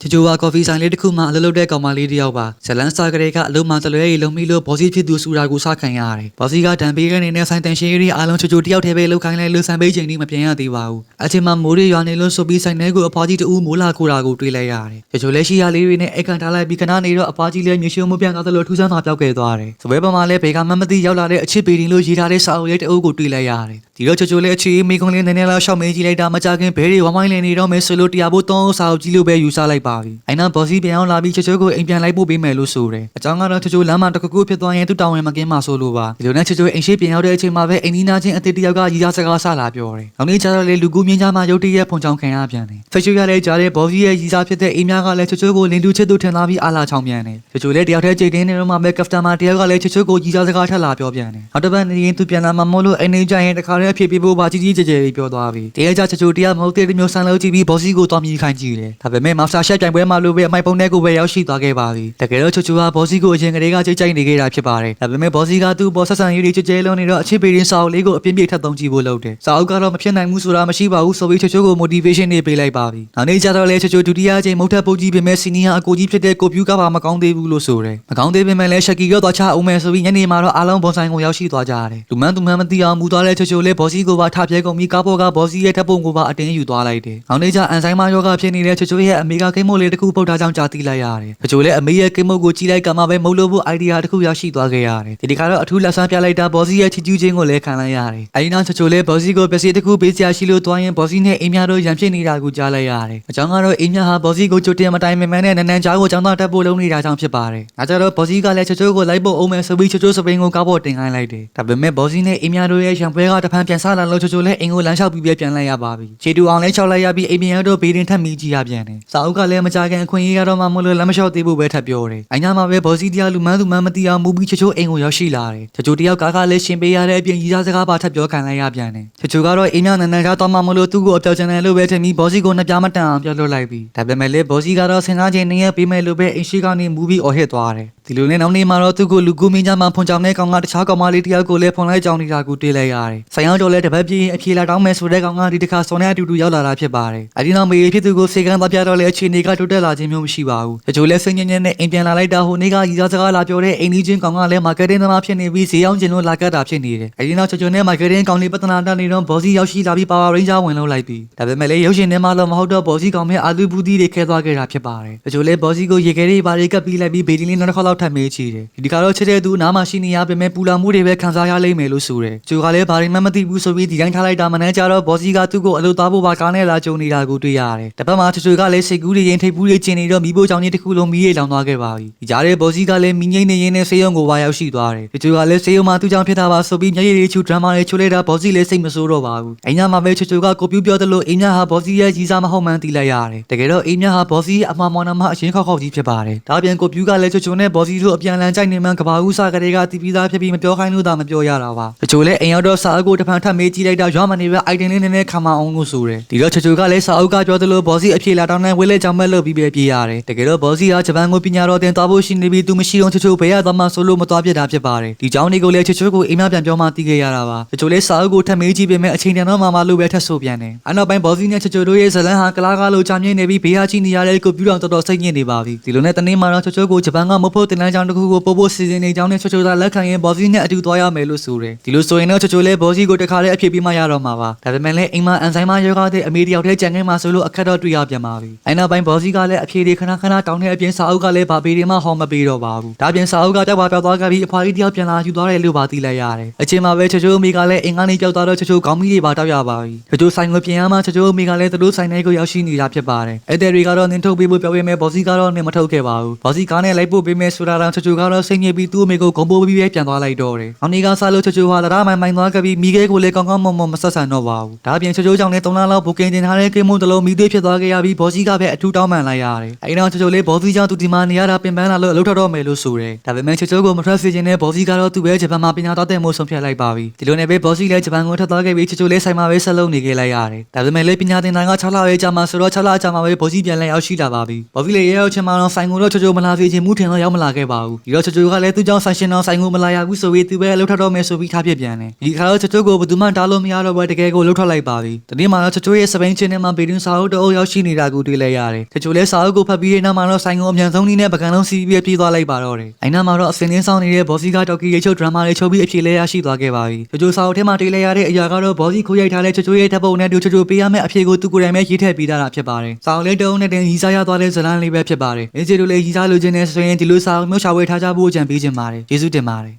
ချချိုကကော်ဖီဆိုင်လေးတစ်ခုမှအလုပ်လုပ်တဲ့ကောင်မလေးတစ်ယောက်ပါဇလန်စတာကလေးကအလုပ်မှတလွဲရီလုံမိလို့ဘော်စီဖြစ်သူဆိုတာကိုစခံရတယ်ဘော်စီကတံပေးတဲ့အနေနဲ့ဆိုင်တန်ရှင်းရေးအားလုံးချချိုတယောက်တည်းပဲလုပ်ခိုင်းလိုက်လို့ဆံပေးချိန်ကြီးမပြန်ရသေးပါဘူးအချိန်မှမိုးရီရွာနေလို့ဆိုပြီးဆိုင်ထဲကိုအဖွားကြီးတူမိုးလာခိုတာကိုတွေ့လိုက်ရတယ်ချချိုလည်းရှိရလေးတွေနဲ့အိတ်ကန်ထားလိုက်ပြီးခဏနေတော့အဖွားကြီးလည်းမြေရှုံမပြန်သွားသလိုထူးဆန်းစွာပြောက်ခဲ့သွားတယ်စပွဲပေါ်မှာလည်းဘေကမမသိရောက်လာတဲ့အချစ်ပေတင်လို့ရေးထားတဲ့စာအုပ်လေးတစ်အုပ်ကိုတွေ့လိုက်ရတယ်ဒီတော့ချချိုလည်းအခြေမိကုန်းလေးနည်းနည်းလောက်ရှောက်မေးကြည့်လိုက်တာမကြခင်ဘဲတွေဝိုင်းဝိုင်းလည်နေတော့မယ်ဆိုလို့တရားဖို့တောင်းစာအုပ်ကြီးလို့ပဲယူဆလိုက်ပါပြီ။အိုင်နာဘော်စီပြန်အောင်လာပြီးချချိုကိုအိမ်ပြန်လိုက်ဖို့ပေးမယ်လို့ဆိုတယ်။အကြောင်းကတော့ချချိုလမ်းမှာတစ်ခုခုဖြစ်သွားရင်သူ့တောင်းဝင်မကင်းမှဆိုလို့ပါ။ဒီလိုနဲ့ချချိုအိမ်ရှိပြန်ရောက်တဲ့အချိန်မှာပဲအိမ်နီးနားချင်းအသေးတယောက်ကရီးစားစကားဆလာပြောတယ်။နောက်နေ့ကျတော့လေလူကူမြင်းကြားမှာရုတ်တရက်ဖုန်ချောင်းခံရပြန်တယ်။ချချိုရလည်းကြားတဲ့ဘော်စီရဲ့ရီးစားဖြစ်တဲ့အိမ်များကလည်းချချိုကိုလင်းတူချစ်သူထင်လာပြီးအားလာချောင်းပြန်တယ်။ချချိုလည်းတယောက်တည်းကြိတ်တင်းနေတော့မှပဲကစတမာတယောက်ကလည်းချချိုကိုရီးစားစကားထပ်လာပြောပြန်တယ်။နောက်တစ်ပတ်နေရင်သူပြန်လာမှမို့လို့အိမ်နေကြရင်တခါတည်းအဖြစ်ပြဖို့ပါကြီးကြီးကျယ်ကျယ်ပြောသွားပြီ။တရက်ကြချချိုတရားမဟုတ်တဲ့မျိုးဆန်းလို့ကြည့်ပြီးဘော်စီကိုတော်မြည်ခိုင်းကြည့်တယ်။ဒါပေမဲ့မောင်စာရှက်ပြိုင်ပွဲမှာလို့ပဲအမိုက်ပုံနဲ့ကိုပဲရောက်ရှိသွားခဲ့ပါပြီ။တကယ်တော့ချချိုကဘော်စီကိုအရင်ကတည်းကကြိတ်ကြိုက်နေခဲ့တာဖြစ်ပါတယ်။ဒါပေမဲ့ဘော်စီကသူ့ဘော်ဆက်ဆံရေးတွေကြဲကြဲလုံးနေတော့အချစ်ပေရင်စာအုပ်လေးကိုအပြင်းပြေထပ်သုံးကြည့်ဖို့လုပ်တယ်။စာအုပ်ကတော့မဖြစ်နိုင်ဘူးဆိုတာမရှိပါဘူးဆိုပြီးချချိုကို motivation တွေပေးလိုက်ပါပြီ။နောက်နေ့ကျတော့လေချချိုဒုတိယအချိန်မုတ်ထပ်ပုတ်ကြီးပေမဲ့စီနီယာအကိုကြီးဖြစ်တဲ့ကိုပြူကပါမကောင်းသေးဘူးလို့ဆိုတယ်။မကောင်းသေးပေမဲ့လည်းရှက်ကီရောသွားချအောင်မယ်ဆိုပြီးညနေမှာတော့အားလုံးဘွန်ဆိုင်ကိုရောက်ရှိသွားကြတယ်။လူမန်းသူမန်းမသိအောင်မူသွားတဲ့ချချိုလေးဘော်စီကိုပါထပြဲကုန်ပြီးကားပေါ်ကဘော်စီရဲ့ထပ်ပုံကိုပါအတင်းယူသွားလိုက်တယ်။နောက်နေ့ကျအန်ဆိုင်မာယောဂဖြစ်နေတဲ့ချချိုရဲ့အမေကကိမို့လေးတစ်ခုပုတ်ထားကြောင်းကြားသိလိုက်ရတယ်။ချချိုလည်းအမေရဲ့ကိမို့ကိုကြည့်လိုက်ကမှပဲမုတ်လို့ဖို့ idea တစ်ခုရရှိသွားခဲ့ရတယ်။ဒီဒီခါတော့အထူးလက်ဆန်းပြလိုက်တာဘော်စီရဲ့ချီကျူးခြင်းကိုလည်းခံလိုက်ရတယ်။အဲဒီနောက်ချချိုလည်းဘော်စီကိုပစ္စည်းတစ်ခုပေးစရာရှိလို့တွားရင်ဘော်စီနဲ့အိမ်များတို့ရန်ဖြစ်နေတာကိုကြားလိုက်ရတယ်။အကြောင်းကတော့အိမ်များဟာဘော်စီကိုကြိုတင်မတိုင်မမှန်နဲ့နန်းနန်းကြားကိုចောင်းသားတက်ဖို့လုပ်နေတာကြောင့်ဖြစ်ပါတယ်။ဒါကြတော့ဘော်စီကလည်းချချိုကိုလိုက်ဖို့အောင်မယ်ဆိုပြီးချချိုစပိန်ကိုကားပေါ်တင်ခိုင်းလိုက်တယ်။ဒါပေမဲ့ဘော်စီနဲ့အိမ်များတို့ရဲ့ရန်ပွဲကတဖန်ပြန်ဆလာလို့ချချိုလည်းအိမ်ကိုလမ်းလျှောက်ပြီးပြပြန်လိုက်ရပါပြီ။ခြေတူအောင်လည်းချောက်လိုက်ရပြီးအိမ်ပြန်တို့ဘေးတင်ထပ်မိကြည့်ရပြန်တယ်။စာအုပ်ကလည်းမကြခင်အခွင့်အရေးကတော့မှမလို့လမ်းမလျှောက်သေးဖို့ပဲထပ်ပြောတယ်။အိမ်ညမှာပဲဘော်စီတရားလူမန်းသူမန်းမတီအောင်မူပြီးချချိုအိမ်ကိုရောက်ရှိလာတယ်။ချချိုတယောက်ကားကလည်းရှင်ပေးရတဲ့အပြင်ရီးစားစကားပါထပ်ပြောခံလိုက်ရပြန်တယ်။ချချိုကတော့အိမ်များနန်းနန်းထားတော့မှမလို့သူ့ကိုအပြောက်ချန်တယ်လို့ပဲထင်ပြီးဘော်စီကိုနှစ်ပြားမတန်အောင်ပြောလွတ်လိုက်ပြီးဒါပေမဲ့လည်းဘော်စီကတော့ဆင်သားချင်းနေရပေးမယ်လို့ပဲအိမ်ရှိကနေမူပြီးအော်ဟစ်သွားတယ်။ ဒီလိုနဲ့နောက်နေ့မှာတော့သူ့ကိုလူကူမင်းကြမှာဖွန်ကြောင်တဲ့ကောင်ကတခြားကောင်မလေးတယောက်ကိုလည်းဖွန်လိုက်ကြောင်နေတာကိုတွေ့လိုက်ရတယ်။ဆိုင်အောင်တော့လည်းတပတ်ပြင်းအဖြေလာတောင်းမယ်ဆိုတဲ့ကောင်ကဒီတစ်ခါစော်နဲ့အတူတူရောက်လာတာဖြစ်ပါတယ်။အဲဒီနောက်မေဖြစ်သူကိုစေကန်းသွားပြတော့လည်းအခြေအနေကတိုးတက်လာခြင်းမျိုးမရှိပါဘူး။တချို့လည်းစိတ်ညစ်ညစ်နဲ့အိမ်ပြန်လာလိုက်တာဟိုနေ့ကရီစားစကားလာပြောတဲ့အိမ်ကြီးချင်းကောင်ကလည်းမာကတ်တင်းသမားဖြစ်နေပြီးဈေးအောင်ကျင်လို့လာကတ်တာဖြစ်နေတယ်။အဲဒီနောက်ချွချွနဲ့မာကတ်တင်းကောင်လေးပတနာတနေတော့ဘော်စီရောက်ရှိလာပြီးပါဝါရိန်းဂျာဝင်လို့လိုက်ပြီးဒါပေမဲ့လည်းရုပ်ရှင်ထဲမှာတော့မဟုတ်တော့ဘော်စီကောင်မဲ့အာလူဘူးတီတွေခဲသွားခဲ့တာဖြစ်ပါတယ်။တချို့လည်းဘော်စီကိုရေခဲတွေပါတွေကပ်ပြီးလိုက်ပြီးဘေဒီလင်းနောက်တစ်ခေါက်လောက်ထပ်မေးချီတယ်။ဒီခါတော့ချစ်တဲ့သူနားမှာရှိနေရပေမဲ့ပူလာမှုတွေပဲခံစားရလိမ့်မယ်လို့ဆိုတယ်။ကျိုကလည်းဘာတွေမှမသိဘူးဆိုပြီးဒီတိုင်းထားလိုက်တာမနှမ်းကြတော့ဘော်စီကသူ့ကိုအလုပ်သားဖို့ပါကားနဲ့လာကြုံနေတာကိုတွေ့ရတယ်။တပတ်မှာချွချွကလည်းစိတ်ကူးတွေရင်ထိပ်ဘူးတွေကျင်နေတော့မိဖို့ကြောင့်ကြီးတစ်ခုလုံးမီးရိလောင်သွားခဲ့ပါပြီ။ဒီကြားထဲဘော်စီကလည်းမိငိမ့်နေရင်းနဲ့ဆေးရုံကိုဝါရောက်ရှိသွားတယ်။ချွချွကလည်းဆေးရုံမှာသူ့ကြောင့်ဖြစ်တာပါဆိုပြီးမျက်ရည်တွေချူဒရမာတွေချိုးလိုက်တာဘော်စီလည်းစိတ်မဆိုးတော့ပါဘူး။အိမ်ညမှာပဲချွချွကကိုပြူပြောတယ်လို့အိမ်ညဟာဘော်စီရဲ့ကြီးစားမဟုတ်မှန်းသိလိုက်ရတယ်။တကယ်တော့အိမ်ညဟာဘော်စီရဲ့အမှားမောင်နှမအရင်ခောက်ခောက်ကြီးဖြစ်ပါတယ်။ဒါပြန်ကိုပြူကလည်းချွချွနဲ့ဘော်စီတို့အပြန်လန်ကြိုက်နေမှကဘာဦးစားကလေးကတီးပြီးသားဖြစ်ပြီးမပြောခိုင်းလို့သာမပြောရတာပါ။တချို့လည်းအိမ်ရောက်တော့စာအုပ်ကိုတစ်ဖန်ထပ်မေးကြည့်လိုက်တော့ရွာမနေပဲအိုက်တင်လေးနည်းနည်းခံမအောင်လို့ဆိုတယ်။ဒီတော့ချွချွကလည်းစာအုပ်ကပြောသလိုဘော်စီအဖြေလာတောင်းတဲ့ဝဲလက်ကြောင့်မဲ့လို့ပြီးပဲပြေးရတယ်။တကယ်တော့ဘော်စီကဂျပန်ကိုပညာတော်တင်သွားဖို့ရှိနေပြီးသူမရှိတော့ချွချွဘယ်ရသွားမှဆိုလို့မသွားပြစ်တာဖြစ်ပါတယ်။ဒီကြောင့်ဒီကိုလည်းချွချွကိုအိမ်မပြန်ပြောမှသိခဲ့ရတာပါ။တချို့လည်းစာအုပ်ကိုထပ်မေးကြည့်ပေမဲ့အချိန်တန်တော့မှမလို့ပဲထပ်ဆိုပြန်တယ်။အနောက်ပိုင်းဘော်စီနဲ့ချွချွတို့ရဲ့ဇလန်ဟာကလာကားလို့ကြာမြင့်နေပြီးဘေးဟာချိနေရတဲ့ကွန်ပျူတာတော်တော်စိတ်ညစ်နေပါပြီ။ဒီလိုနဲ့တနေ့မှတော့ချွချွကိုဂျပန်ကမဖို့တင်လန်းကြောင်းတစ်ခုကိုပို့ဖို့စီစဉ်နေကြောင်းနဲ့ချွချွသာလက်ခံရင်ဘော်စီနဲ့အတူသွားရမယ်လို့ဆိုတယ်။ဒီလိုဆိုရင်တော့ချွချွလည်းဘော်စီကိုတခါတည်းအဖြစ်ပြီးမှရတော့မှာပါ။ဒါပေမဲ့လည်းအိမ်မှာအန်ဆိုင်မှာယောဂတဲ့အမေတယောက်တည်းကြံခဲ့မှဆိုလို့အခက်တော့တွေ့ရပြန်ပါပြီ။အဲနောက်ပိုင်းဘော်စီကလည်းအဖြေတွေခဏခဏတောင်းတဲ့အပြင်စာအုပ်ကလည်းဗာပေတွေမှဟောမပေးတော့ပါဘူး။ဒါပြင်စာအုပ်ကတောက်ပါပြောက်သွားခဲ့ပြီးအဖွားကြီးတယောက်ပြန်လာယူသွားတယ်လို့ပါသိလိုက်ရတယ်။အချိန်မှာပဲချွချွအမေကလည်းအင်္ဂါနေ့ကြောက်သွားတော့ချွချွခေါင်းမီးတွေပါတောက်ရပါပြီ။ချွချွဆိုင်ကိုပြင်ရမှချွချွအမေကလည်းသူတို့ဆိုင်ထဲကိုရောက်ရှိနေတာဖြစ်ပါတယ်။အဲ့တဲ့တွေကတော့နင်းထုတ်ပေးဖို့ပြောပေမဲ့ဘော်စီကတော့နင်းမထုတ်ခဲ့ပါဘူး။ဘော်စီကားနဲ့လိုက်ဖို့ပေးမယ်ဆိုတာတော့ချွချွကတော့စိတ်ညစ်ပြီးသူ့အမေကိုဂုံပိုးပြီးပဲပြန်သွားလိုက်တော့တယ်။အောင်နေကစားလို့ချွချွဟာတရမိုင်မိုင်သွားခဲ့ပြီးမိခဲကိုလည်းကောင်းကောင်းမွန်မွန်မဆက်ဆံတော့ပါဘူး။ဒါပြင်ချွချွကြောင့်လည်း၃လလောက်ဘူကင်တင်ထားတဲ့ကိမုန်းတစ်လုံးမိသေးဖြစ်သွားခဲ့ရပြီးဘော်စီကပဲအထူးတောင်းပန်လိုက်ရတယ်။အဲ့တော့ချွချွလေးဘော်စီကြောင့်သူဒီမှာနေရတာပင်ပန်းလာလို့အလုပ်ထောက်တော့မယ်လို့ဆိုတယ်။ဒါပေမဲ့ချွချွကိုမထွက်စေချင်တဲ့ဘော်စီကတော့သူ့ပဲဂျပန်မှာပညာတော်တဲ့မို့ဆုံးဖြတ်လိုက်ပါပြီ။ဒီလိုနဲ့ပဲဘော်စီလည်းဂျပန်ကိုထွက်သွားခဲ့ပြီးချွချွလေးဆိုင်မှာပဲဆက်လုပ်နေခဲ့လိုက်ရတယ်။ဒါပေမဲ့လည်းပညာသင်တန်းက6လပဲကြာမှဆိုတော့6လကြာမှပဲဘော်စီပြန်လဲရောက်ရှိလာပါပြီ။ဘော်စီလည်းရေရောက်ချင်မှတော့ဆိုင်ကိုတော့ချွချွမလာစေချင်မှုထင်တော့ရောက်မလာခဲ့ပါဘူးဒီတော့ချွတ်ချွတ်ကလည်းသူ့ကြောင့်ဆိုင်ရှင်တော်ဆိုင်ကိုမလာရဘူးဆိုပြီးသူပဲလှုပ်ထွက်တော့မယ်ဆိုပြီးထားပြပြန်တယ်ဒီခါတော့ချွတ်ချွတ်ကိုဘယ်သူမှတားလို့မရတော့ဘဲတကယ်ကိုလှုပ်ထွက်လိုက်ပါပြီတနေ့မှတော့ချွတ်ချွတ်ရဲ့စပိန်ချင်းထဲမှာဘေဒင်းစာအုပ်တအုပ်ရောက်ရှိနေတာကိုတွေ့လိုက်ရတယ်ချွတ်ချွတ်လည်းစာအုပ်ကိုဖတ်ပြီးတဲ့နောက်မှာတော့ဆိုင်ကိုအမြန်ဆုံးနည်းနဲ့ပကံလုံးစီးပြီးပြေးသွားလိုက်ပါတော့တယ်အိုင်နာမှာတော့အစင်းင်းဆောင်နေတဲ့ဘော်စီကတော်ကီရိတ်ချုပ်ဒရမာလေးချုပ်ပြီးအဖြေလဲရရှိသွားခဲ့ပါပြီချွတ်ချွတ်စာအုပ်ထဲမှာတွေ့လိုက်ရတဲ့အရာကတော့ဘော်စီခိုးရိုက်ထားတဲ့ချွတ်ချွတ်ရဲ့တပ်ပုံနဲ့တူချွတ်ချွတ်ပေးရမယ့်အဖြေကိုသူကိုယ်တိုင်ပဲရေးထည့်ပေးထားတာဖြစ်ပါတယ်စာအုပ်လေးတုံးနဲ့တင်ရီစားရသွားတဲ့ဇလန်းလေးပဲဖြစ်ပါတယ်အင်းစီတို့လည်းရီစားလိုချင်တဲ့ဆိုရင်ဒီလိုစာအုပ်မျိုးရှာဝယ်ထားကြဖို့ကြံပေးချင်ပါတယ်ကျေးဇူးတင်ပါတယ်